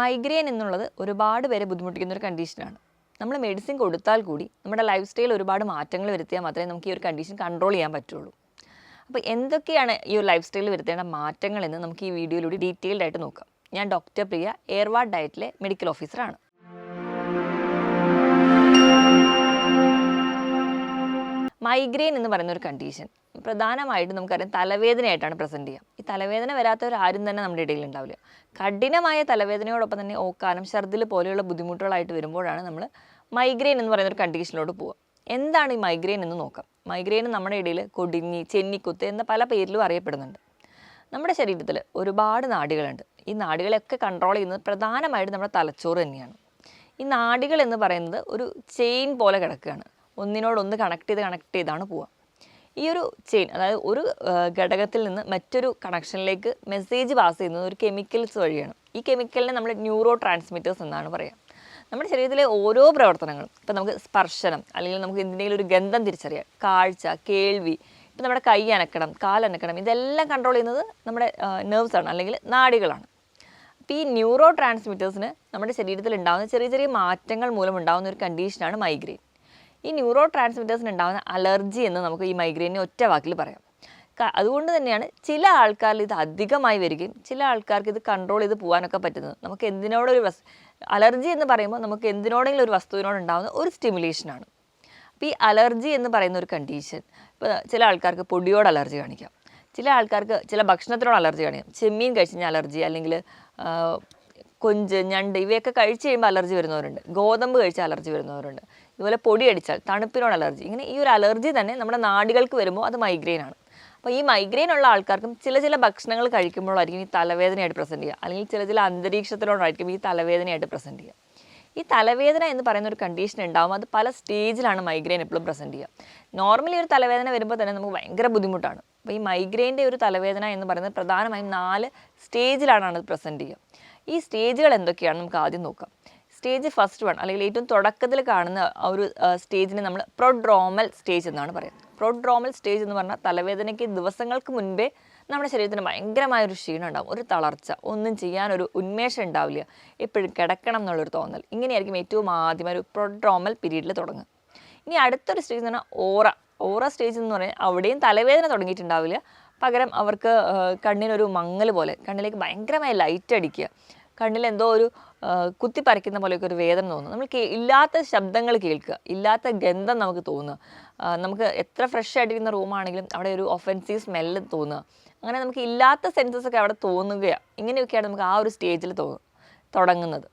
Migraine എന്നുള്ളത് ഒരുപാട് പേരെ ബുദ്ധിമുട്ടിക്കുന്ന ഒരു കണ്ടീഷനാണ് നമ്മൾ മെഡിസിൻ കൊടുത്താൽ കൂടി നമ്മുടെ ലൈഫ് സ്റ്റൈൽ ഒരുപാട് മാറ്റങ്ങൾ വരുത്തിയാൽ മാത്രമേ നമുക്ക് ഈ ഒരു കണ്ടീഷൻ കൺട്രോൾ ചെയ്യാൻ പറ്റുള്ളൂ. അപ്പോൾ എന്തൊക്കെയാണ് ഈ ഒരു ലൈഫ് സ്റ്റൈലിൽ വരുത്തേണ്ട മാറ്റങ്ങൾ എന്ന് നമുക്ക് ഈ വീഡിയോയിലൂടെ ഡീറ്റെയിൽഡ് ആയിട്ട് നോക്കാം. ഞാൻ ഡോക്ടർ പ്രിയ എയർവാർഡ് ഡയറ്റിലെ മെഡിക്കൽ ഓഫീസറാണ് മൈഗ്രെയിൻ എന്ന് പറയുന്ന ഒരു കണ്ടീഷൻ പ്രധാനമായിട്ടും നമുക്കറിയാം തലവേദനയായിട്ടാണ് പ്രസന്റ് ചെയ്യുക. ഈ തലവേദന വരാത്തവർ ആരും തന്നെ നമ്മുടെ ഇടയിൽ ഉണ്ടാവില്ല. കഠിനമായ തലവേദനയോടൊപ്പം തന്നെ ഓക്കാനം ഛർദിൽ പോലെയുള്ള ബുദ്ധിമുട്ടുകളായിട്ട് വരുമ്പോഴാണ് നമ്മൾ മൈഗ്രെയിൻ എന്ന് പറയുന്ന ഒരു കണ്ടീഷനിലോട്ട് പോവുക. എന്താണ് ഈ മൈഗ്രെയിൻ എന്ന് നോക്കാം. മൈഗ്രെയിൻ നമ്മുടെ ഇടയിൽ കൊടിഞ്ഞി ചെന്നിക്കുത്ത് എന്ന പല പേരിലും അറിയപ്പെടുന്നുണ്ട്. നമ്മുടെ ശരീരത്തിൽ ഒരുപാട് നാടികളുണ്ട്. ഈ നാടികളെയൊക്കെ കൺട്രോൾ ചെയ്യുന്നത് പ്രധാനമായിട്ട് നമ്മുടെ തലച്ചോറ് തന്നെയാണ്. ഈ നാഡികൾ എന്ന് പറയുന്നത് ഒരു ചെയിൻ പോലെ കിടക്കുകയാണ്. ഒന്നിനോടൊന്ന് കണക്ട് ചെയ്ത് കണക്ട് ചെയ്താണ് പോവുക. ഈ ഒരു ചെയിൻ അതായത് ഒരു ഘടകത്തിൽ നിന്ന് മറ്റൊരു കണക്ഷനിലേക്ക് മെസ്സേജ് പാസ് ചെയ്യുന്നത് ഒരു കെമിക്കൽസ് വഴിയാണ്. ഈ കെമിക്കലിനെ നമ്മൾ ന്യൂറോ ട്രാൻസ്മിറ്റേഴ്സ് എന്നാണ് പറയുക നമ്മുടെ ശരീരത്തിലെ ഓരോ പ്രവർത്തനങ്ങളും ഇപ്പം നമുക്ക് സ്പർശനം അല്ലെങ്കിൽ നമുക്ക് എന്തിനെങ്കിലും ഒരു ഗന്ധം തിരിച്ചറിയാം കാഴ്ച കേൾവി ഇപ്പം നമ്മുടെ കൈ അനക്കണം കാലനക്കണം ഇതെല്ലാം കൺട്രോൾ ചെയ്യുന്നത് നമ്മുടെ നെർവ്സ് ആണ് അല്ലെങ്കിൽ നാടികളാണ്. അപ്പോൾ ഈ ന്യൂറോ ട്രാൻസ്മിറ്റേഴ്സിന് നമ്മുടെ ശരീരത്തിൽ ഉണ്ടാകുന്ന ചെറിയ ചെറിയ മാറ്റങ്ങൾ മൂലം ഉണ്ടാകുന്ന ഒരു കണ്ടീഷനാണ് മൈഗ്രെയിൻ ഈ ന്യൂറോ ട്രാൻസ്മിറ്റേഴ്സിന് ഉണ്ടാകുന്ന അലർജി എന്ന് നമുക്ക് ഈ മൈഗ്രെയിനെ ഒറ്റ വാക്കിൽ പറയാം. അതുകൊണ്ട് തന്നെയാണ് ചില ആൾക്കാരിൽ ഇത് അധികമായി വരികയും ചില ആൾക്കാർക്ക് ഇത് കൺട്രോൾ ചെയ്ത് പോകാനൊക്കെ പറ്റുന്നത്. നമുക്ക് എന്തിനോടൊരു വസ് അലർജി എന്ന് പറയുമ്പോൾ നമുക്ക് എന്തിനോടെങ്കിലും ഒരു വസ്തുവിനോട് ഉണ്ടാകുന്ന ഒരു സ്റ്റിമുലേഷനാണ് അപ്പോൾ ഈ അലർജി എന്ന് പറയുന്ന ഒരു കണ്ടീഷൻ ഇപ്പോൾ ചില ആൾക്കാർക്ക് പൊടിയോട് അലർജി കാണിക്കാം. ചില ആൾക്കാർക്ക് ചില ഭക്ഷണത്തിനോട് അലർജി കാണിക്കാം. ചെമ്മീൻ കഴിച്ച് അലർജി അല്ലെങ്കിൽ കൊഞ്ച് ഞണ്ട് ഇവയൊക്കെ കഴിച്ച് കഴിയുമ്പോൾ അലർജി വരുന്നവരുണ്ട്. ഗോതമ്പ് കഴിച്ചാൽ അലർജി വരുന്നവരുണ്ട്. ഇതുപോലെ പൊടി അടിച്ചാൽ തണുപ്പിനോട് അലർജി. ഇങ്ങനെ ഈ ഒരു അലർജി തന്നെ നമ്മുടെ നാടുകൾക്ക് വരുമ്പോൾ അത് മൈഗ്രെയിൻ ആണ്. അപ്പോൾ ഈ മൈഗ്രെയിൻ ഉള്ള ആൾക്കാർക്കും ചില ചില ഭക്ഷണങ്ങൾ കഴിക്കുമ്പോഴായിരിക്കും ഈ തലവേദനയായിട്ട് പ്രസന്റ് ചെയ്യുക. അല്ലെങ്കിൽ ചില ചില അന്തരീക്ഷത്തിലോടായിരിക്കും ഈ തലവേദനയായിട്ട് പ്രസന്റ് ചെയ്യുക. ഈ തലവേദന എന്ന് പറയുന്ന ഒരു കണ്ടീഷൻ ഉണ്ടാവും അത് പല സ്റ്റേജിലാണ് മൈഗ്രെയിൻ എപ്പോഴും പ്രസന്റ് ചെയ്യുക. നോർമലി ഒരു തലവേദന വരുമ്പോൾ തന്നെ നമുക്ക് ഭയങ്കര ബുദ്ധിമുട്ടാണ്. അപ്പോൾ ഈ മൈഗ്രെയിന്റെ ഒരു തലവേദന എന്ന് പറയുന്നത് പ്രധാനമായും നാല് സ്റ്റേജിലാണ് അത് പ്രസന്റ് ചെയ്യുക. ഈ സ്റ്റേജുകൾ എന്തൊക്കെയാണ് നമുക്ക് ആദ്യം നോക്കാം. സ്റ്റേജ് ഫസ്റ്റ് വൺ അല്ലെങ്കിൽ ഏറ്റവും തുടക്കത്തിൽ കാണുന്ന ഒരു സ്റ്റേജിനെ നമ്മൾ പ്രൊഡ്രോമൽ സ്റ്റേജ് എന്നാണ് പറയുന്നത്. പ്രൊഡ്രോമൽ സ്റ്റേജ് എന്ന് പറഞ്ഞാൽ തലവേദനയ്ക്ക് ദിവസങ്ങൾക്ക് മുൻപേ നമ്മുടെ ശരീരത്തിന് ഭയങ്കരമായ ഒരു ക്ഷീണം ഉണ്ടാവും ഒരു തളർച്ച ഒന്നും ചെയ്യാനൊരു ഉന്മേഷം ഉണ്ടാവില്ല എപ്പോഴും കിടക്കണം എന്നുള്ളൊരു തോന്നൽ. ഇങ്ങനെയായിരിക്കും ഏറ്റവും ആദ്യം ഒരു പ്രൊഡ്രോമൽ പീരീഡിൽ തുടങ്ങുക. ഇനി അടുത്തൊരു സ്റ്റേജ് എന്ന് പറഞ്ഞാൽ ഓറ. ഓറ സ്റ്റേജ് എന്ന് പറഞ്ഞാൽ അവിടെയും തലവേദന തുടങ്ങിയിട്ടുണ്ടാവില്ല. പകരം അവർക്ക് കണ്ണിനൊരു മങ്ങൽ പോലെ കണ്ണിലേക്ക് ഭയങ്കരമായി ലൈറ്റ് അടിക്കുക. കണ്ണിൽ എന്തോ ഒരു കുത്തി പറിക്കുന്ന പോലെയൊക്കെ ഒരു വേദന തോന്നുന്നു. നമ്മൾ കേ ഇല്ലാത്ത ശബ്ദങ്ങൾ കേൾക്കുക ഇല്ലാത്ത ഗന്ധം നമുക്ക് തോന്നുക. നമുക്ക് എത്ര ഫ്രഷ് ആയിട്ടിരിക്കുന്ന റൂമാണെങ്കിലും അവിടെ ഒരു ഒഫൻസീവ് സ്മെല്ല് തോന്നുക. അങ്ങനെ നമുക്ക് ഇല്ലാത്ത സെൻസസ് ഒക്കെ അവിടെ തോന്നുകയാണ് ഇങ്ങനെയൊക്കെയാണ് നമുക്ക് ആ ഒരു സ്റ്റേജിൽ തോന്നുക തുടങ്ങുന്നത്.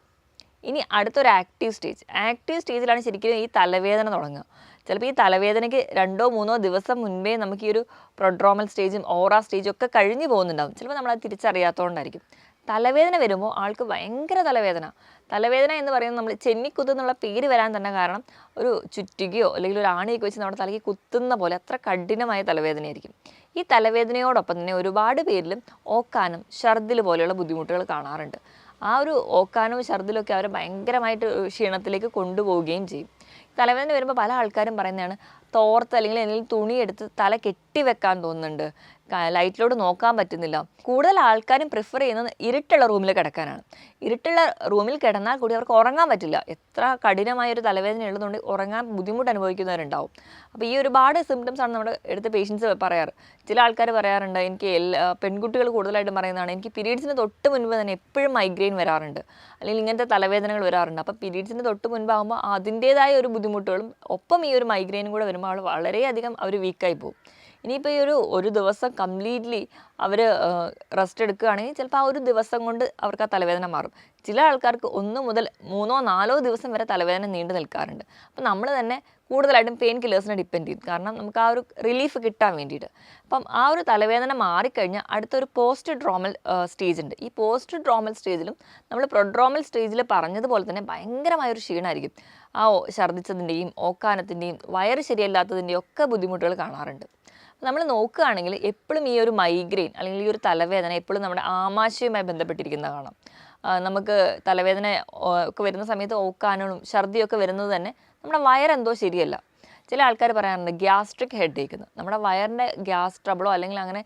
ഇനി അടുത്തൊരു ആക്റ്റീവ് സ്റ്റേജ് ആക്റ്റീവ് സ്റ്റേജിലാണ് ശരിക്കും ഈ തലവേദന തുടങ്ങുക. ചിലപ്പോൾ ഈ തലവേദനയ്ക്ക് രണ്ടോ മൂന്നോ ദിവസം മുൻപേ നമുക്ക് ഈ ഒരു പ്രൊഡ്രോമൽ സ്റ്റേജും ഓറ സ്റ്റേജും ഒക്കെ കഴിഞ്ഞു പോകുന്നുണ്ടാവും. ചിലപ്പോൾ നമ്മളത് തിരിച്ചറിയാത്തതുകൊണ്ടായിരിക്കും തലവേദന വരുമ്പോൾ ആൾക്ക് ഭയങ്കര തലവേദന. തലവേദന എന്ന് പറയുന്നത് നമ്മൾ ചെന്നിക്കുത്ത് എന്നുള്ള പേര് വരാൻ തന്നെ കാരണം ഒരു ചുറ്റുകയോ അല്ലെങ്കിൽ ഒരു ആണിയൊക്കെ വെച്ച് നമ്മുടെ തലയ്ക്ക് കുത്തുന്ന പോലെ അത്ര കഠിനമായ തലവേദനയായിരിക്കും. ഈ തലവേദനയോടൊപ്പം തന്നെ ഒരുപാട് പേരിലും ഓക്കാനും ഛർദിൽ പോലെയുള്ള ബുദ്ധിമുട്ടുകൾ കാണാറുണ്ട്. ആ ഒരു ഓക്കാനും ഛർദിലൊക്കെ അവരെ ഭയങ്കരമായിട്ട് ക്ഷീണത്തിലേക്ക് കൊണ്ടുപോവുകയും ചെയ്യും. തലവേദന വരുമ്പോൾ പല ആൾക്കാരും പറയുന്നതാണ് തോർത്ത് അല്ലെങ്കിൽ എന്തെങ്കിലും തുണിയെടുത്ത് തല കെട്ടി വെക്കാൻ തോന്നുന്നുണ്ട്. ലൈറ്റിലോട്ട് നോക്കാൻ പറ്റുന്നില്ല. കൂടുതൽ ആൾക്കാരും പ്രിഫർ ചെയ്യുന്നത് ഇരുട്ടുള്ള റൂമിൽ കിടക്കാനാണ്. ഇരുട്ടുള്ള റൂമിൽ കിടന്നാൽ കൂടി അവർക്ക് ഉറങ്ങാൻ പറ്റില്ല. എത്ര കഠിനമായ ഒരു തലവേദന ഉള്ളതുകൊണ്ട് ഉറങ്ങാൻ ബുദ്ധിമുട്ട് അനുഭവിക്കുന്നവരുണ്ടാവും. അപ്പോൾ ഈ ഒരുപാട് സിംറ്റംസ് ആണ് നമ്മുടെ എടുത്ത പേഷ്യൻസ് പറയാറ്. ചില ആൾക്കാർ പറയാറുണ്ട് എനിക്ക് എല്ലാ പെൺകുട്ടികൾ കൂടുതലായിട്ടും പറയുന്നതാണ് എനിക്ക് പീരീഡ്സിന് തൊട്ട് മുൻപ് തന്നെ എപ്പോഴും മൈഗ്രെയിൻ വരാറുണ്ട്. അല്ലെങ്കിൽ ഇങ്ങനത്തെ തലവേദനകൾ വരാറുണ്ട്. അപ്പോൾ പീരീഡ്സിന് തൊട്ട് മുൻപാകുമ്പോൾ അതിന്റേതായ ഒരു ബുദ്ധിമുട്ടുകളും ഒപ്പം ഈ ഒരു മൈഗ്രെയിനും കൂടെ വരുമ്പോൾ അവൾ വളരെയധികം അവർ വീക്കായി പോകും. ഇനിയിപ്പോൾ ഈ ഒരു ഒരു ദിവസം കംപ്ലീറ്റ്ലി അവർ റെസ്റ്റ് എടുക്കുകയാണെങ്കിൽ ചിലപ്പോൾ ആ ഒരു ദിവസം കൊണ്ട് അവർക്ക് ആ തലവേദന മാറും. ചില ആൾക്കാർക്ക് ഒന്ന് മുതൽ മൂന്നോ നാലോ ദിവസം വരെ തലവേദന നീണ്ടു നിൽക്കാറുണ്ട്. അപ്പം നമ്മൾ തന്നെ കൂടുതലായിട്ടും പെയിൻ കില്ലേഴ്സിനെ ഡിപ്പെൻഡ് ചെയ്യും. കാരണം നമുക്ക് ആ ഒരു റിലീഫ് കിട്ടാൻ വേണ്ടിയിട്ട്. അപ്പം ആ ഒരു തലവേദന മാറിക്കഴിഞ്ഞാൽ അടുത്തൊരു പോസ്റ്റ് ഡ്രോമൽ സ്റ്റേജ് ഉണ്ട്. ഈ പോസ്റ്റ് ഡ്രോമൽ സ്റ്റേജിലും നമ്മൾ പ്രൊഡ്രോമൽ സ്റ്റേജിൽ പറഞ്ഞതുപോലെ തന്നെ ഭയങ്കരമായൊരു ക്ഷീണമായിരിക്കും ആ ഛർദ്ദിച്ചതിന്റെയും ഓക്കാനത്തിന്റെയും വയറ് ശരിയല്ലാത്തതിന്റെയും ഒക്കെ ബുദ്ധിമുട്ടുകൾ കാണാറുണ്ട്. നമ്മൾ നോക്കുകയാണെങ്കിൽ എപ്പോഴും ഈ ഒരു മൈഗ്രെയിൻ അല്ലെങ്കിൽ ഈ ഒരു തലവേദന എപ്പോഴും നമ്മുടെ ആമാശയവുമായി ബന്ധപ്പെട്ടിരിക്കുന്ന കാണാം. നമുക്ക് തലവേദന ഒക്കെ വരുന്ന സമയത്ത് ഓക്കാനും ഛർദിയൊക്കെ വരുന്നത് തന്നെ നമ്മുടെ വയറെന്തോ ശരിയല്ല. ചില ആൾക്കാർ പറയാറുണ്ട് ഗ്യാസ്ട്രിക് ഹെഡ് ഏക്കുന്നു നമ്മുടെ വയറിന്റെ ഗ്യാസ് ട്രബിളോ അല്ലെങ്കിൽ അങ്ങനെ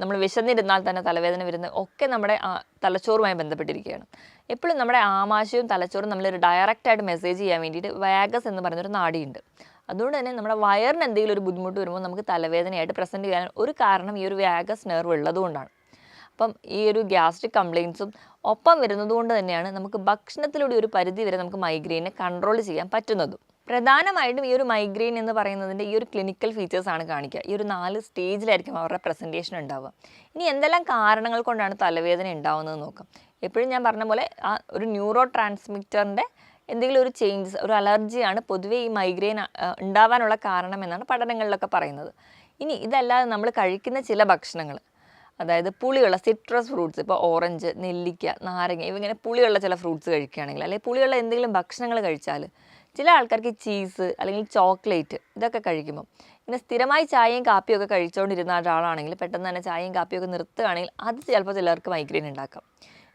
നമ്മൾ വിശന്നിരുന്നാൽ തന്നെ തലവേദന വരുന്ന ഒക്കെ നമ്മുടെ തലച്ചോറുമായി ബന്ധപ്പെട്ടിരിക്കുകയാണ്. എപ്പോഴും നമ്മുടെ ആമാശയവും തലച്ചോറും നമ്മളൊരു ഡയറക്റ്റായിട്ട് മെസ്സേജ് ചെയ്യാൻ വേണ്ടിയിട്ട് വാഗസ് എന്ന് പറയുന്നൊരു നാടിയുണ്ട്. അതുകൊണ്ട് തന്നെ നമ്മുടെ വയറിന് എന്തെങ്കിലും ഒരു ബുദ്ധിമുട്ട് വരുമ്പോൾ നമുക്ക് തലവേദനയായിട്ട് പ്രസന്റ് ചെയ്യാൻ ഒരു കാരണം ഈ ഒരു വാഗസ് നെർവ് ഉള്ളതുകൊണ്ടാണ്. അപ്പം ഈ ഒരു ഗ്യാസ്ട്രിക് കംപ്ലയിൻസും ഒപ്പം വരുന്നത് കൊണ്ട് തന്നെയാണ് നമുക്ക് ഭക്ഷണത്തിലൂടെ ഒരു പരിധി വരെ നമുക്ക് മൈഗ്രെയിനെ കൺട്രോൾ ചെയ്യാൻ പറ്റുന്നതും. പ്രധാനമായിട്ടും ഈ ഒരു മൈഗ്രെയിൻ എന്ന് പറയുന്നതിന്റെ ഈ ഒരു ക്ലിനിക്കൽ ഫീച്ചേഴ്സ് ആണ് കാണിക്കുക. ഈ ഒരു നാല് സ്റ്റേജിലായിരിക്കും അവരുടെ പ്രസന്റേഷൻ ഉണ്ടാവുക. ഇനി എന്തെല്ലാം കാരണങ്ങൾ കൊണ്ടാണ് തലവേദന ഉണ്ടാവുന്നത് നോക്കാം. എപ്പോഴും ഞാൻ പറഞ്ഞ പോലെ ആ ഒരു ന്യൂറോ ട്രാൻസ്മിറ്ററിന്റെ എന്തെങ്കിലും ഒരു ചേഞ്ചസ് ഒരു അലർജിയാണ് പൊതുവേ ഈ മൈഗ്രെയിൻ ഉണ്ടാവാനുള്ള കാരണം എന്നാണ് പഠനങ്ങളിലൊക്കെ പറയുന്നത്. ഇനി ഇതല്ലാതെ നമ്മൾ കഴിക്കുന്ന ചില ഭക്ഷണങ്ങൾ അതായത് പുളിയുള്ള സിട്രസ് ഫ്രൂട്ട്സ് ഇപ്പോൾ ഓറഞ്ച് നെല്ലിക്ക നാരങ്ങ ഇവങ്ങനെ പുളിയുള്ള ചില ഫ്രൂട്ട്സ് കഴിക്കുകയാണെങ്കിൽ അല്ലെങ്കിൽ പുളിയുള്ള എന്തെങ്കിലും ഭക്ഷണങ്ങൾ കഴിച്ചാൽ ചില ആൾക്കാർക്ക് ചീസ് അല്ലെങ്കിൽ ചോക്ലേറ്റ് ഇതൊക്കെ കഴിക്കുമ്പോൾ ഇങ്ങനെ സ്ഥിരമായി ചായയും കാപ്പിയും ഒക്കെ കഴിച്ചുകൊണ്ടിരുന്ന ഒരാളാണെങ്കിൽ പെട്ടെന്ന് തന്നെ ചായയും കാപ്പിയും ഒക്കെ നിർത്തുകയാണെങ്കിൽ അത് ചിലപ്പോൾ ചിലർക്ക് മൈഗ്രെയിൻ ഉണ്ടാക്കാം.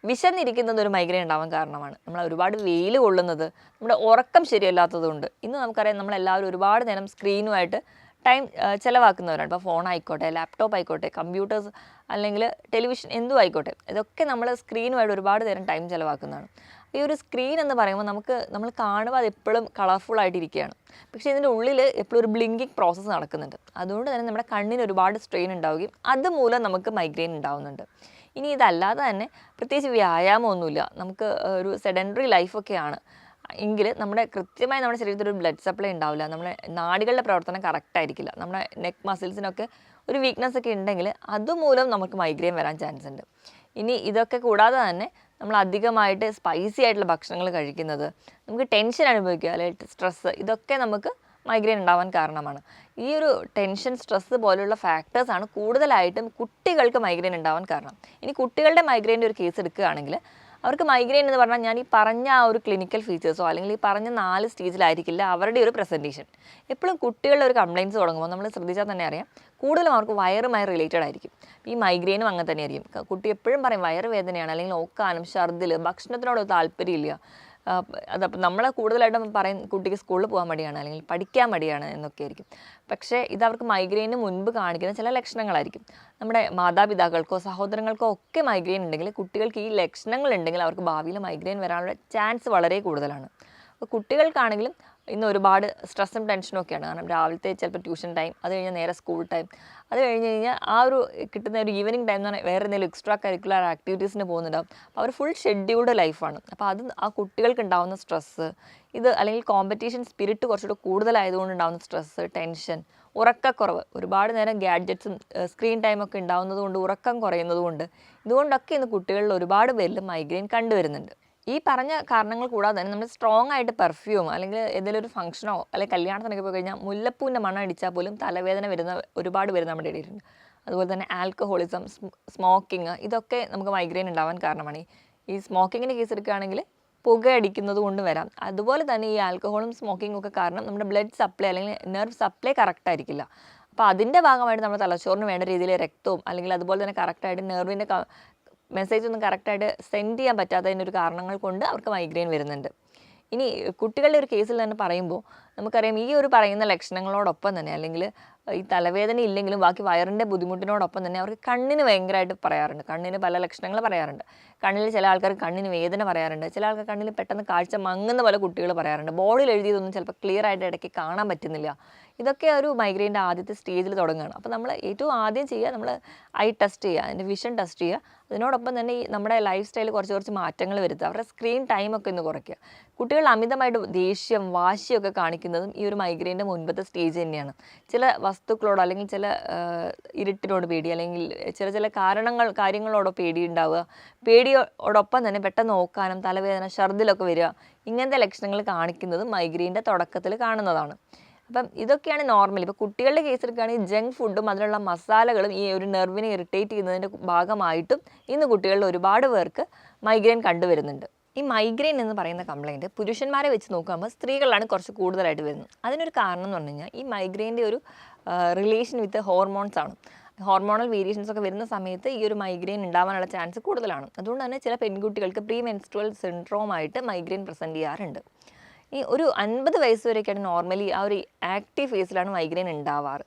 വിശന്നിരിക്കുന്നത് ഒരു മൈഗ്രെയിൻ ഉണ്ടാവാൻ കാരണമാണ്. നമ്മൾ ഒരുപാട് വെയിൽ കൊള്ളുന്നത് നമ്മുടെ ഉറക്കം ശരിയല്ലാത്തതുകൊണ്ട്. ഇന്ന് നമുക്കറിയാം നമ്മളെല്ലാവരും ഒരുപാട് നേരം സ്ക്രീനുമായിട്ട് ടൈം ചിലവാക്കുന്നവരാണ്. ഇപ്പോൾ ഫോൺ ആയിക്കോട്ടെ ലാപ്ടോപ്പ് ആയിക്കോട്ടെ കമ്പ്യൂട്ടേഴ്സ് അല്ലെങ്കിൽ ടെലിവിഷൻ എന്തും ആയിക്കോട്ടെ ഇതൊക്കെ നമ്മൾ സ്ക്രീനുമായിട്ട് ഒരുപാട് നേരം ടൈം ചിലവാക്കുന്നതാണ്. ഈ ഒരു സ്ക്രീൻ എന്ന് പറയുമ്പോൾ നമുക്ക് നമ്മൾ കാണുമ്പോൾ അത് എപ്പോഴും കളർഫുൾ ആയിട്ടിരിക്കുകയാണ്. പക്ഷേ ഇതിന്റെ ഉള്ളിൽ എപ്പോഴും ഒരു ബ്ലിങ്കിങ് പ്രോസസ്സ് നടക്കുന്നുണ്ട്. അതുകൊണ്ട് തന്നെ നമ്മുടെ കണ്ണിന് ഒരുപാട് സ്ട്രെയിൻ ഉണ്ടാവുകയും അതുമൂലം നമുക്ക് മൈഗ്രെയിൻ ഉണ്ടാവുന്നുണ്ട്. ഇനി ഇതല്ലാതെ തന്നെ പ്രത്യേകിച്ച് വ്യായാമമൊന്നുമില്ല. നമുക്ക് ഒരു സെഡൻഡറി ലൈഫൊക്കെയാണ്. എങ്കിൽ നമ്മുടെ കൃത്യമായി നമ്മുടെ ശരീരത്തിൽ ഒരു ബ്ലഡ് സപ്ലൈ ഉണ്ടാവില്ല. നമ്മുടെ നാടികളുടെ പ്രവർത്തനം കറക്റ്റായിരിക്കില്ല നമ്മുടെ നെക്ക് മസിൽസിനൊക്കെ ഒരു വീക്ക്നെസ് ഒക്കെ ഉണ്ടെങ്കിൽ അതുമൂലം നമുക്ക് മൈഗ്രെയിൻ വരാൻ ചാൻസ് ഉണ്ട്. ഇനി ഇതൊക്കെ കൂടാതെ തന്നെ നമ്മൾ അധികമായിട്ട് സ്പൈസി ആയിട്ടുള്ള ഭക്ഷണങ്ങൾ കഴിക്കുന്നത് നമുക്ക് ടെൻഷൻ അനുഭവിക്കുക അല്ലെങ്കിൽ സ്ട്രെസ്സ് ഇതൊക്കെ നമുക്ക് മൈഗ്രെയിൻ ഉണ്ടാവാൻ കാരണമാണ്. ഈ ഒരു ടെൻഷൻ സ്ട്രെസ്സ് പോലുള്ള ഫാക്ടേഴ്സാണ് കൂടുതലായിട്ടും കുട്ടികൾക്ക് മൈഗ്രെയിൻ ഉണ്ടാവാൻ കാരണം. ഇനി കുട്ടികളുടെ മൈഗ്രെയിന്റെ ഒരു കേസ് എടുക്കുകയാണെങ്കിൽ അവർക്ക് മൈഗ്രെയിൻ എന്ന് പറഞ്ഞാൽ ഞാൻ ഈ പറഞ്ഞ ആ ഒരു ക്ലിനിക്കൽ ഫീച്ചേഴ്സോ അല്ലെങ്കിൽ ഈ പറഞ്ഞ നാല് സ്റ്റേജിലായിരിക്കില്ല അവരുടെ ഒരു പ്രസന്റേഷൻ എപ്പോഴും കുട്ടികളുടെ ഒരു കംപ്ലയിൻസ് തുടങ്ങുമ്പോൾ നമ്മൾ ശ്രദ്ധിച്ചാൽ തന്നെ അറിയാം കൂടുതലും അവർക്ക് വയറുമായി റിലേറ്റഡ് ആയിരിക്കും. ഈ മൈഗ്രെയിനും അങ്ങനെ തന്നെ ആയിരിക്കും. കുട്ടി എപ്പോഴും പറയും വയറ് വേദനയാണ് അല്ലെങ്കിൽ ഓക്കാനും ഛർദിൽ ഭക്ഷണത്തിനോട് താല്പര്യമില്ല അതപ്പോൾ നമ്മളെ കൂടുതലായിട്ടും പറയും കുട്ടിക്ക് സ്കൂളിൽ പോകാൻ മടിയാണ് അല്ലെങ്കിൽ പഠിക്കാൻ മടിയാണ് എന്നൊക്കെ ആയിരിക്കും. പക്ഷേ ഇത് അവർക്ക് മൈഗ്രെയിന് മുൻപ് കാണിക്കുന്ന ചില ലക്ഷണങ്ങളായിരിക്കും. നമ്മുടെ മാതാപിതാക്കൾക്കോ സഹോദരങ്ങൾക്കോ ഒക്കെ മൈഗ്രെയിൻ ഉണ്ടെങ്കിൽ കുട്ടികൾക്ക് ഈ ലക്ഷണങ്ങൾ ഉണ്ടെങ്കിൽ അവർക്ക് ഭാവിയിൽ മൈഗ്രെയിൻ വരാനുള്ള ചാൻസ് വളരെ കൂടുതലാണ്. അപ്പോൾ കുട്ടികൾക്കാണെങ്കിലും ഇന്ന് ഒരുപാട് സ്ട്രെസ്സും ടെൻഷനും ഒക്കെയാണ്. കാരണം രാവിലത്തെ ചിലപ്പോൾ ട്യൂഷൻ ടൈം അത് കഴിഞ്ഞാൽ നേരെ സ്കൂൾ ടൈം അത് കഴിഞ്ഞ് കഴിഞ്ഞാൽ ആ ഒരു കിട്ടുന്ന ഒരു ഈവനിങ് ടൈം എന്ന് പറഞ്ഞാൽ വേറെ എന്തെങ്കിലും എക്സ്ട്രാ കരിക്കുലർ ആക്ടിവിറ്റീസിന് പോകുന്നുണ്ടാവും. അപ്പോൾ അവർ ഫുൾ ഷെഡ്യൂൾഡ് ലൈഫാണ് അപ്പോൾ അത് ആ കുട്ടികൾക്ക് ഉണ്ടാകുന്ന സ്ട്രെസ്സ് ഇത് അല്ലെങ്കിൽ കോമ്പറ്റീഷൻ സ്പിരിറ്റ് കുറച്ചുകൂടെ കൂടുതലായതുകൊണ്ട് ഉണ്ടാകുന്ന സ്ട്രെസ്സ് ടെൻഷൻ ഉറക്കക്കുറവ്. ഒരുപാട് നേരം ഗാഡ്ജറ്റ്സും സ്ക്രീൻ ടൈമൊക്കെ ഉണ്ടാകുന്നതുകൊണ്ട് ഉറക്കം കുറയുന്നതുകൊണ്ട് ഇതുകൊണ്ടൊക്കെ ഇന്ന് കുട്ടികളിൽ ഒരുപാട് പേരിൽ മൈഗ്രെയിൻ കണ്ടുവരുന്നുണ്ട്. ഈ പറഞ്ഞ കാരണങ്ങൾ കൂടാതെ തന്നെ നമ്മൾ സ്ട്രോങ് ആയിട്ട് പെർഫ്യൂം അല്ലെങ്കിൽ ഏതെങ്കിലും ഒരു ഫംഗ്ഷനോ അല്ലെങ്കിൽ കല്യാണത്തിനൊക്കെ പോയി കഴിഞ്ഞാൽ മുല്ലപ്പൂവിന്റെ മണം അടിച്ചാൽ പോലും തലവേദന വരുന്ന ഒരുപാട് പേര് നമ്മുടെ ഇടയിലുണ്ട് അതുപോലെ തന്നെ ആൽക്കഹോളിസം സ്മോക്കിങ് ഇതൊക്കെ നമുക്ക് മൈഗ്രെയിൻ ഉണ്ടാവാൻ കാരണമാണ്. ഈ- സ്മോക്കിങ്ങിന്റെ കേസ് എടുക്കുകയാണെങ്കിൽ പുകയടിക്കുന്നത് കൊണ്ട് വരാം. അതുപോലെ തന്നെ ഈ ആൽക്കഹോളും സ്മോക്കിങ്ങും ഒക്കെ കാരണം നമ്മുടെ ബ്ലഡ് സപ്ലൈ അല്ലെങ്കിൽ നെർവ് സപ്ലൈ കറക്റ്റ് ആയിരിക്കില്ല. അപ്പോൾ അതിന്റെ ഭാഗമായിട്ട് നമ്മുടെ തലച്ചോറിന് വേണ്ട രീതിയിൽ രക്തവും അല്ലെങ്കിൽ അതുപോലെ തന്നെ കറക്റ്റായിട്ട് നെർവിന്റെ മെസ്സേജ് ഒന്നും കറക്റ്റായിട്ട് സെൻഡ് ചെയ്യാൻ പറ്റാത്തതിന്റെ ഒരു കാരണങ്ങൾ കൊണ്ട് അവർക്ക് മൈഗ്രെയിൻ വരുന്നുണ്ട്. ഇനി കുട്ടികളുടെ ഒരു കേസിൽ തന്നെ പറയുമ്പോൾ നമുക്കറിയാം ഈ ഒരു പറയുന്ന ലക്ഷണങ്ങളോടൊപ്പം തന്നെ അല്ലെങ്കിൽ ഈ തലവേദന ഇല്ലെങ്കിലും ബാക്കി വയറിന്റെ ബുദ്ധിമുട്ടിനോടൊപ്പം തന്നെ അവർക്ക് കണ്ണിന് ഭയങ്കരമായിട്ട് പറയാറുണ്ട്. കണ്ണിന് പല ലക്ഷണങ്ങൾ പറയാറുണ്ട്. കണ്ണിൽ ചില ആൾക്കാർ കണ്ണിന് വേദന പറയാറുണ്ട്. ചില ആൾക്കാർ കണ്ണിൽ പെട്ടെന്ന് കാഴ്ച മങ്ങുന്ന പോലെ കുട്ടികൾ പറയാറുണ്ട്. ബോഡിയിൽ എഴുതിയതൊന്നും ചിലപ്പോൾ ക്ലിയർ ആയിട്ട് ഇടയ്ക്ക് കാണാൻ പറ്റുന്നില്ല. ഇതൊക്കെ ഒരു മൈഗ്രെയിന്റെ ആദ്യത്തെ സ്റ്റേജിൽ തുടങ്ങുകയാണ്. അപ്പോൾ നമ്മൾ ഏറ്റവും ആദ്യം ചെയ്യുക നമ്മൾ ഐ ടെസ്റ്റ് ചെയ്യുക അതിന്റെ വിഷൻ ടെസ്റ്റ് ചെയ്യുക. അതിനോടൊപ്പം തന്നെ ഈ നമ്മുടെ ലൈഫ് സ്റ്റൈൽ കുറച്ച് കുറച്ച് മാറ്റങ്ങൾ വരുത്തുക. അവരുടെ സ്ക്രീൻ ടൈമൊക്കെ ഒന്ന് കുറയ്ക്കുക. കുട്ടികൾ അമിതമായിട്ട് ദേഷ്യം വാശിയൊക്കെ കാണിക്കുന്നതും ഈ ഒരു മൈഗ്രെയിന്റെ മുൻപത്തെ സ്റ്റേജ് തന്നെയാണ്. ചില വസ്തുക്കളോട് അല്ലെങ്കിൽ ചില ഇരുട്ടിനോട് പേടി അല്ലെങ്കിൽ ചില ചില കാരണങ്ങൾ കാര്യങ്ങളോടോ പേടി ഉണ്ടാവുക. പേടിയോടൊപ്പം തന്നെ പെട്ടെന്ന് നോക്കാനും തലവേദന ഛർദിലൊക്കെ വരിക ഇങ്ങനത്തെ ലക്ഷണങ്ങൾ കാണിക്കുന്നത് മൈഗ്രെയിന്റെ തുടക്കത്തിൽ കാണുന്നതാണ്. അപ്പം ഇതൊക്കെയാണ് നോർമൽ ഇപ്പോൾ കുട്ടികളുടെ കേസ് എടുക്കുകയാണെങ്കിൽ ജങ്ക് ഫുഡും അതിലുള്ള മസാലകളും ഈ ഒരു നെർവിനെ ഇറിറ്റേറ്റ് ചെയ്യുന്നതിന്റെ ഭാഗമായിട്ടും ഇന്ന് കുട്ടികളിൽ ഒരുപാട് പേർക്ക് മൈഗ്രെയിൻ കണ്ടുവരുന്നുണ്ട്. ഈ മൈഗ്രെയിൻ എന്ന് പറയുന്ന കംപ്ലൈന്റ് പുരുഷന്മാരെ വെച്ച് നോക്കുമ്പോൾ സ്ത്രീകളാണ് കുറച്ച് കൂടുതലായിട്ട് വരുന്നത്. അതിനൊരു കാരണം എന്ന് പറഞ്ഞു കഴിഞ്ഞാൽ ഈ മൈഗ്രെയിന്റെ ഒരു റിലേഷൻ വിത്ത് ഹോർമോൺസ് ആണ്. ഹോർമോണൽ വേരിയേഷൻസ് ഒക്കെ വരുന്ന സമയത്ത് ഈ ഒരു മൈഗ്രെയിൻ ഉണ്ടാവാനുള്ള ചാൻസ് കൂടുതലാണ്. അതുകൊണ്ട് തന്നെ ചില പെൺകുട്ടികൾക്ക് പ്രീ മെൻസ്ട്രുവൽ സിൻഡ്രോം ആയിട്ട് മൈഗ്രെയിൻ പ്രസന്റ് ചെയ്യാറുണ്ട്. ഈ ഒരു അൻപത് വയസ്സ് വരെയൊക്കെയാണ് നോർമലി ആ ഒരു ആക്റ്റീവ് ഫേസിലാണ് മൈഗ്രെയിൻ ഉണ്ടാവാറ്.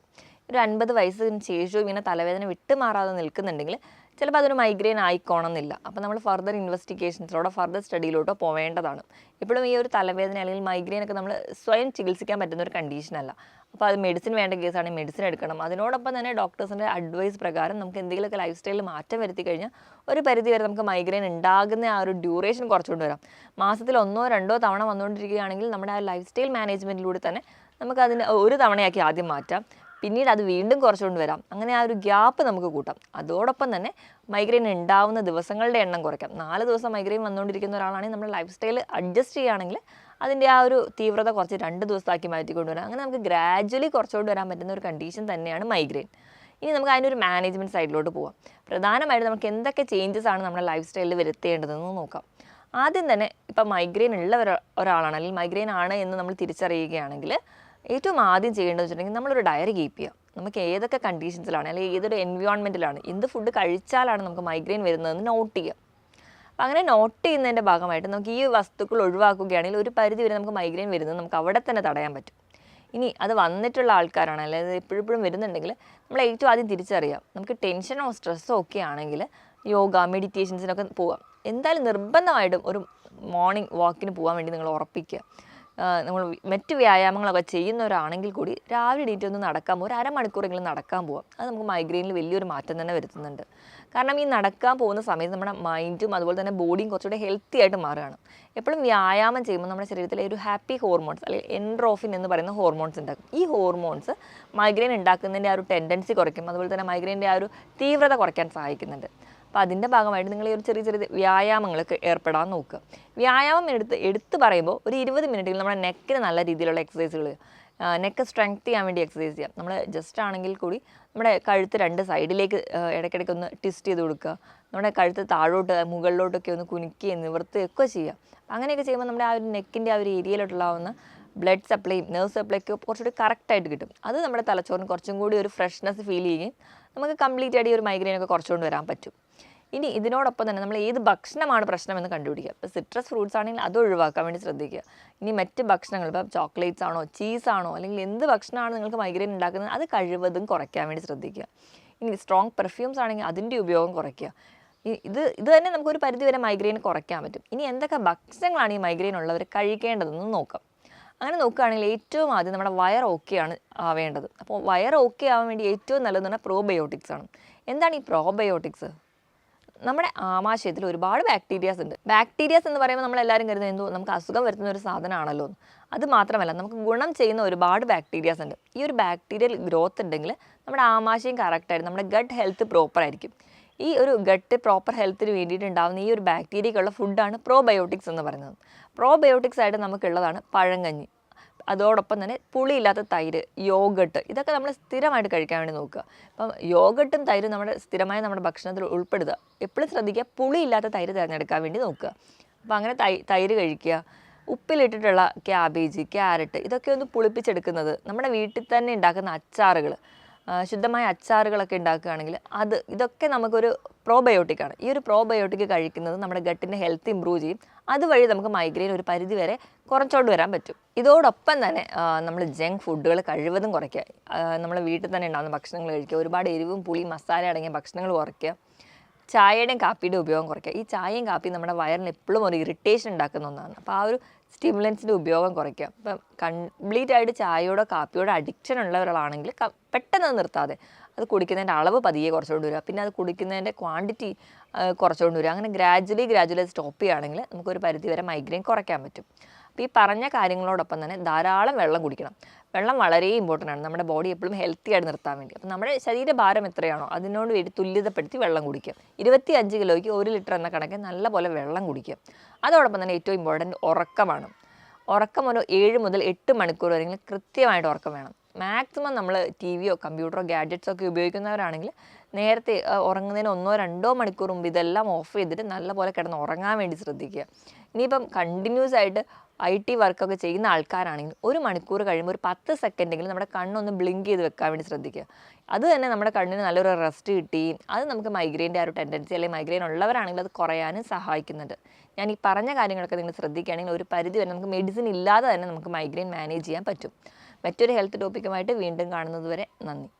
ഒരു അൻപത് വയസ്സിന് ശേഷവും ഇങ്ങനെ തലവേദന വിട്ടുമാറാതെ നിൽക്കുന്നുണ്ടെങ്കിൽ ചിലപ്പോൾ അതൊരു മൈഗ്രെയിൻ ആയിക്കോണമെന്നില്ല അപ്പോൾ നമ്മൾ ഫർദർ ഇൻവെസ്റ്റിഗേഷൻസിലോട്ടോ ഫർദർ സ്റ്റഡിയിലോട്ടോ പോവേണ്ടതാണ്. ഇപ്പോഴും ഈ ഒരു തലവേദന അല്ലെങ്കിൽ മൈഗ്രെയിൻ ഒക്കെ നമ്മൾ സ്വയം ചികിത്സിക്കാൻ പറ്റുന്ന ഒരു കണ്ടീഷനല്ല അപ്പോൾ അത് മെഡിസിൻ വേണ്ട കേസാണെങ്കിൽ മെഡിസിൻ എടുക്കണം. അതിനോടൊപ്പം തന്നെ ഡോക്ടേഴ്സിന്റെ അഡ്വൈസ് പ്രകാരം നമുക്ക് എന്തെങ്കിലുമൊക്കെ ലൈഫ് സ്റ്റൈലിൽ മാറ്റം വരുത്തി കഴിഞ്ഞാൽ ഒരു പരിധി വരെ നമുക്ക് മൈഗ്രെയിൻ ഉണ്ടാകുന്ന ആ ഒരു ഡ്യൂറേഷൻ കുറച്ചുകൊണ്ട് വരാം. മാസത്തിൽ ഒന്നോ രണ്ടോ തവണ വന്നുകൊണ്ടിരിക്കുകയാണെങ്കിൽ നമ്മുടെ ആ ലൈഫ് സ്റ്റൈൽ മാനേജ്മെന്റിലൂടെ തന്നെ നമുക്ക് അതിന് ഒരു തവണയാക്കി ആദ്യം മാറ്റാം. പിന്നീട് അത് വീണ്ടും കുറച്ചുകൊണ്ട് വരാം. അങ്ങനെ ആ ഒരു ഗ്യാപ്പ് നമുക്ക് കൂട്ടാം. അതോടൊപ്പം തന്നെ മൈഗ്രെയിൻ ഉണ്ടാവുന്ന ദിവസങ്ങളുടെ എണ്ണം കുറയ്ക്കാം. നാല് ദിവസം മൈഗ്രെയിൻ വന്നുകൊണ്ടിരിക്കുന്ന ഒരാളാണെങ്കിൽ നമ്മൾ ലൈഫ് സ്റ്റൈൽ അഡ്ജസ്റ്റ് ചെയ്യുകയാണെങ്കിൽ അതിന്റെ ആ ഒരു തീവ്രത കുറച്ച് രണ്ട് ദിവസത്താക്കി മാറ്റിക്കൊണ്ട് വരാം. അങ്ങനെ നമുക്ക് ഗ്രാജ്വലി കുറച്ചുകൊണ്ട് വരാൻ പറ്റുന്ന ഒരു കണ്ടീഷൻ തന്നെയാണ് മൈഗ്രെയിൻ ഇനി നമുക്ക് അതിനൊരു മാനേജ്മെന്റ് സൈഡിലോട്ട് പോവാം. പ്രധാനമായിട്ട് നമുക്ക് എന്തൊക്കെ ചേഞ്ചസ് ആണ് നമ്മുടെ ലൈഫ് സ്റ്റൈലിൽ വരുത്തേണ്ടതെന്ന് നോക്കാം. ആദ്യം തന്നെ ഇപ്പം മൈഗ്രെയിൻ ഉള്ള ഒരാളാണ് അല്ലെങ്കിൽ മൈഗ്രെയിൻ ആണ് എന്ന് നമ്മൾ തിരിച്ചറിയുകയാണെങ്കിൽ ഏറ്റവും ആദ്യം ചെയ്യേണ്ടതെന്ന് വെച്ചിട്ടുണ്ടെങ്കിൽ നമ്മളൊരു ഡയറി കീപ്പ് ചെയ്യുക. നമുക്ക് ഏതൊക്കെ കണ്ടീഷൻസിലാണ് അല്ലെങ്കിൽ ഏതൊരു എൻവയോൺമെന്റിലാണ് എന്ത് ഫുഡ് കഴിച്ചാലാണ് നമുക്ക് മൈഗ്രെയിൻ വരുന്നതെന്ന് നോട്ട് ചെയ്യുക. അപ്പം അങ്ങനെ നോട്ട് ചെയ്യുന്നതിന്റെ ഭാഗമായിട്ട് നമുക്ക് ഈ വസ്തുക്കൾ ഒഴിവാക്കുകയാണെങ്കിൽ ഒരു പരിധി വരെ നമുക്ക് മൈഗ്രെയിൻ വരുന്നത് നമുക്ക് അവിടെ തന്നെ തടയാൻ പറ്റും. ഇനി അത് വന്നിട്ടുള്ള ആൾക്കാരാണ് അല്ലെങ്കിൽ എപ്പോഴും വരുന്നുണ്ടെങ്കിൽ നമ്മൾ ഏറ്റവും ആദ്യം തിരിച്ചറിയാം നമുക്ക് ടെൻഷനോ സ്ട്രെസ്സോ ഒക്കെ ആണെങ്കിൽ യോഗ മെഡിറ്റേഷൻസിനൊക്കെ പോവാം എന്തായാലും നിർബന്ധമായിട്ടും ഒരു മോർണിംഗ് വാക്കിന് പോകാൻ വേണ്ടി നിങ്ങൾ ഉറപ്പിക്കുക. നമ്മൾ മറ്റ് വ്യായാമങ്ങളൊക്കെ ചെയ്യുന്നവരാണെങ്കിൽ കൂടി രാവിലെ ഡേറ്റ് ഒന്ന് നടക്കാൻ പോകും ഒരു അരമണിക്കൂറെങ്കിലും നടക്കാൻ പോവാം. അത് നമുക്ക് മൈഗ്രെയിനിൽ വലിയൊരു മാറ്റം തന്നെ വരുത്തുന്നുണ്ട്. കാരണം ഈ നടക്കാൻ പോകുന്ന സമയത്ത് നമ്മുടെ മൈൻഡും അതുപോലെ തന്നെ ബോഡിയും കുറച്ചുകൂടെ ഹെൽത്തി ആയിട്ട് മാറുകയാണ്. എപ്പോഴും വ്യായാമം ചെയ്യുമ്പോൾ നമ്മുടെ ശരീരത്തിലെ ഒരു ഹാപ്പി ഹോർമോൺസ് അല്ലെങ്കിൽ എൻഡ്രോഫിൻ എന്ന് പറയുന്ന ഹോർമോൺസ് ഉണ്ടാക്കും ഈ ഹോർമോൺസ് മൈഗ്രെയിൻ ഉണ്ടാക്കുന്നതിന്റെ ആ ഒരു ടെൻഡൻസി കുറയ്ക്കും. അതുപോലെ തന്നെ മൈഗ്രെയിന്റെ ആ ഒരു തീവ്രത കുറയ്ക്കാൻ സഹായിക്കുന്നുണ്ട്. അപ്പോൾ അതിന്റെ ഭാഗമായിട്ട് നിങ്ങൾ ഈ ഒരു ചെറിയ ചെറിയ വ്യായാമങ്ങളൊക്കെ ഏർപ്പെടാൻ നോക്കുക. വ്യായാമം എടുത്ത് എടുത്ത് പറയുമ്പോൾ ഒരു ഇരുപത് മിനിറ്റിൽ നമ്മുടെ നെക്കിന് നല്ല രീതിയിലുള്ള എക്സസൈസുകൾ നെക്ക് സ്ട്രെങ്ത് ചെയ്യാൻ വേണ്ടി എക്സസൈസ് ചെയ്യാം. നമ്മൾ ജസ്റ്റ് ആണെങ്കിൽ കൂടി നമ്മുടെ കഴുത്ത് രണ്ട് സൈഡിലേക്ക് ഇടയ്ക്കിടയ്ക്ക് ഒന്ന് ട്വിസ്റ്റ് ചെയ്ത് കൊടുക്കുക. നമ്മുടെ കഴുത്ത് താഴോട്ട് മുകളിലോട്ടൊക്കെ ഒന്ന് കുനിക്കുകയും നിവർത്തുകയൊക്കെ ചെയ്യുക. അങ്ങനെയൊക്കെ ചെയ്യുമ്പോൾ നമ്മുടെ ആ ഒരു നെക്കിന്റെ ആ ഒരു ഏരിയയിലോട്ടുള്ളാവുന്ന ബ്ലഡ് സപ്ലൈയും നെർവ് സപ്ലൈക്കും കുറച്ചുകൂടി കറക്റ്റായിട്ട് കിട്ടും. അത് നമ്മുടെ തലച്ചോറിന് കുറച്ചും കൂടി ഒരു ഫ്രഷ്നെസ് ഫീൽ ചെയ്യുകയും നമുക്ക് കംപ്ലീറ്റ് ആയിട്ട് ഒരു മൈഗ്രെയിനൊക്കെ കുറച്ചുകൊണ്ട് വരാൻ പറ്റും. ഇനി ഇതിനോടൊപ്പം തന്നെ നമ്മൾ ഏത് ഭക്ഷണമാണ് പ്രശ്നമെന്ന് കണ്ടുപിടിക്കുക. ഇപ്പോൾ സിട്രസ് ഫ്രൂട്ട്സ് ആണെങ്കിൽ അത് ഒഴിവാക്കാൻ വേണ്ടി ശ്രദ്ധിക്കുക. ഇനി മറ്റ് ഭക്ഷണങ്ങൾ ഇപ്പോൾ ചോക്ലേറ്റ്സ് ആണോ ചീസ് ആണോ അല്ലെങ്കിൽ എന്ത് ഭക്ഷണമാണ് നിങ്ങൾക്ക് മൈഗ്രെയിൻ ഉണ്ടാക്കുന്നത് അത് കഴിവതും കുറയ്ക്കാൻ വേണ്ടി ശ്രദ്ധിക്കുക. ഇനി സ്ട്രോങ് പെർഫ്യൂംസ് ആണെങ്കിൽ അതിന്റെ ഉപയോഗം കുറയ്ക്കുക. ഇത് ഇത് തന്നെ നമുക്കൊരു പരിധിവരെ മൈഗ്രെയിൻ കുറയ്ക്കാൻ പറ്റും. ഇനി എന്തൊക്കെ ഭക്ഷണങ്ങളാണ് ഈ മൈഗ്രെയിൻ ഉള്ളവർ കഴിക്കേണ്ടതെന്ന് നോക്കാം. അങ്ങനെ നോക്കുകയാണെങ്കിൽ ഏറ്റവും ആദ്യം നമ്മുടെ വയർ ഓക്കെ ആണ് ആവേണ്ടത് അപ്പോൾ വയർ ഓക്കെ ആവാൻ വേണ്ടി ഏറ്റവും നല്ലതെന്ന് പറഞ്ഞാൽ പ്രോബയോട്ടിക്സ് ആണ്. എന്താണ് ഈ പ്രോബയോട്ടിക്സ് നമ്മുടെ ആമാശയത്തിൽ ഒരുപാട് ബാക്ടീരിയാസ് ഉണ്ട്. ബാക്ടീരിയാസ് എന്ന് പറയുമ്പോൾ നമ്മൾ എല്ലാവരും കരുതുന്നത് എന്തോ നമുക്ക് അസുഖം വരുത്തുന്ന ഒരു സാധനമാണല്ലോ അത് മാത്രമല്ല നമുക്ക് ഗുണം ചെയ്യുന്ന ഒരുപാട് ബാക്ടീരിയാസ് ഉണ്ട്. ഈ ഒരു ബാക്ടീരിയൽ ഗ്രോത്ത് ഉണ്ടെങ്കിൽ നമ്മുടെ ആമാശയം കറക്റ്റായിട്ട് നമ്മുടെ ഗട്ട് ഹെൽത്ത് പ്രോപ്പർ ആയിരിക്കും. ഈ ഒരു ഗട്ട് പ്രോപ്പർ ഹെൽത്തിന് വേണ്ടിയിട്ട് ഉണ്ടാകുന്ന ഈ ഒരു ബാക്ടീരിയക്കുള്ള ഫുഡാണ് പ്രോബയോട്ടിക്സ് എന്ന് പറയുന്നത്. പ്രോബയോട്ടിക്സ് ആയിട്ട് നമുക്കുള്ളതാണ് പഴങ്കഞ്ഞി അതോടൊപ്പം തന്നെ പുളിയില്ലാത്ത തൈര് യോഗട്ട് ഇതൊക്കെ നമ്മൾ സ്ഥിരമായിട്ട് കഴിക്കാൻ വേണ്ടി നോക്കുക. അപ്പം യോഗട്ടും തൈരും നമ്മുടെ സ്ഥിരമായി നമ്മുടെ ഭക്ഷണത്തിൽ ഉൾപ്പെടുത്തുക എപ്പോഴും ശ്രദ്ധിക്കുക പുളിയില്ലാത്ത തൈര് തിരഞ്ഞെടുക്കാൻ വേണ്ടി നോക്കുക. അപ്പോൾ അങ്ങനെ തൈ തൈര് കഴിക്കുക. ഉപ്പിലിട്ടിട്ടുള്ള ക്യാബേജ് ക്യാരറ്റ് ഇതൊക്കെ ഒന്ന് പുളിപ്പിച്ചെടുക്കുന്നത് നമ്മുടെ വീട്ടിൽ തന്നെ ഉണ്ടാക്കുന്ന അച്ചാറുകൾ ശുദ്ധമായ അച്ചാറുകളൊക്കെ ഉണ്ടാക്കുകയാണെങ്കിൽ അത് ഇതൊക്കെ നമുക്കൊരു പ്രോബയോട്ടിക്കാണ് ഈ ഒരു പ്രോബയോട്ടിക് കഴിക്കുന്നത് നമ്മുടെ ഗട്ടിന്റെ ഹെൽത്ത് ഇമ്പ്രൂവ് ചെയ്യും. അതുവഴി നമുക്ക് മൈഗ്രെയിൻ ഒരു പരിധി വരെ കുറച്ചോണ്ട് വരാൻ പറ്റും. ഇതോടൊപ്പം തന്നെ നമ്മൾ ജങ്ക് ഫുഡുകൾ കഴിവതും കുറയ്ക്കുക. നമ്മൾ വീട്ടിൽ തന്നെ ഉണ്ടാകുന്ന ഭക്ഷണങ്ങൾ കഴിക്കുക. ഒരുപാട് എരിവും പുളിയും മസാല അടങ്ങിയ ഭക്ഷണങ്ങൾ കുറയ്ക്കുക. ചായയുടെയും കാപ്പിയുടെയും ഉപയോഗം കുറയ്ക്കുക. ഈ ചായയും കാപ്പിയും നമ്മുടെ വയറിന് എപ്പോഴും ഒരു ഇറിറ്റേഷൻ ഉണ്ടാക്കുന്ന ഒന്നാണ്. അപ്പോൾ ആ ഒരു സ്റ്റിമുലൻസിന്റെ ഉപയോഗം കുറയ്ക്കുക. ഇപ്പം കംപ്ലീറ്റ് ആയിട്ട് ചായയോടോ കാപ്പിയോടോ അഡിക്ഷൻ ഉള്ള ഒരാളാണെങ്കിൽ പെട്ടെന്ന് നിർത്താതെ അത് കുടിക്കുന്നതിന്റെ അളവ് പതിയെ കുറച്ചുകൊണ്ട് വരിക. പിന്നെ അത് കുടിക്കുന്നതിന്റെ ക്വാണ്ടിറ്റി കുറച്ചുകൊണ്ട് വരിക. അങ്ങനെ ഗ്രാജുവലി ഗ്രാജുവലി സ്റ്റോപ്പ് ചെയ്യുകയാണെങ്കിൽ നമുക്കൊരു പരിധി വരെ മൈഗ്രെയിൻ കുറയ്ക്കാൻ പറ്റും. അപ്പോൾ ഈ പറഞ്ഞ കാര്യങ്ങളോടൊപ്പം തന്നെ ധാരാളം വെള്ളം കുടിക്കണം. വെള്ളം വളരെ ഇമ്പോർട്ടന്റ് ആണ്. നമ്മുടെ ബോഡി എപ്പോഴും ഹെൽത്തി ആയിട്ട് നിർത്താൻ വേണ്ടി. അപ്പോൾ നമ്മുടെ ശരീരഭാരം എത്രയാണോ അതിനോട് വേണ്ടി തുല്യതപ്പെടുത്തി വെള്ളം കുടിക്കുക. ഇരുപത്തി അഞ്ച് കിലോയ്ക്ക് ഒരു ലിറ്റർ എന്ന കണക്കിൽ നല്ലപോലെ വെള്ളം കുടിക്കുക. അതോടൊപ്പം തന്നെ ഏറ്റവും ഇമ്പോർട്ടന്റ് ഉറക്കമാണ്. ഉറക്കം ഒരു ഏഴ് മുതൽ എട്ട് മണിക്കൂർ വരെയെങ്കിലും കൃത്യമായിട്ട് ഉറക്കം വേണം. മാക്സിമം നമ്മൾ ടി വിയോ കമ്പ്യൂട്ടറോ ഗാഡ്ജറ്റ്സോ ഒക്കെ ഉപയോഗിക്കുന്നവരാണെങ്കിൽ നേരത്തെ ഉറങ്ങുന്നതിന് ഒന്നോ രണ്ടോ മണിക്കൂർ മുമ്പ് ഇതെല്ലാം ഓഫ് ചെയ്തിട്ട് നല്ലപോലെ കിടന്ന് ഉറങ്ങാൻ വേണ്ടി ശ്രദ്ധിക്കുക. ഇനിയിപ്പം കണ്ടിന്യൂസ് ആയിട്ട് ഐ ടി വർക്കൊക്കെ ചെയ്യുന്ന ആൾക്കാരാണെങ്കിൽ ഒരു മണിക്കൂർ കഴിയുമ്പോൾ ഒരു പത്ത് സെക്കൻഡെങ്കിലും നമ്മുടെ കണ്ണൊന്ന് ബ്ലിങ്ക് ചെയ്ത് വെക്കാൻ വേണ്ടി ശ്രദ്ധിക്കുക. അത് തന്നെ നമ്മുടെ കണ്ണിന് നല്ലൊരു റെസ്റ്റ് കിട്ടി. അത് നമുക്ക് മൈഗ്രെയിന്റെ ആ ഒരു ടെൻഡൻസി അല്ലെങ്കിൽ മൈഗ്രെയിൻ ഉള്ളവരാണെങ്കിൽ അത് കുറയാനും സഹായിക്കുന്നുണ്ട്. ഞാൻ ഈ പറഞ്ഞ കാര്യങ്ങളൊക്കെ നിങ്ങൾ ശ്രദ്ധിക്കുകയാണെങ്കിൽ ഒരു പരിധി വരെ നമുക്ക് മെഡിസിൻ ഇല്ലാതെ തന്നെ നമുക്ക് മൈഗ്രെയിൻ മാനേജ് ചെയ്യാൻ പറ്റും. മറ്റൊരു ഹെൽത്ത് ടോപ്പിക്കുമായിട്ട് വീണ്ടും കാണുന്നത് വരെ നന്ദി.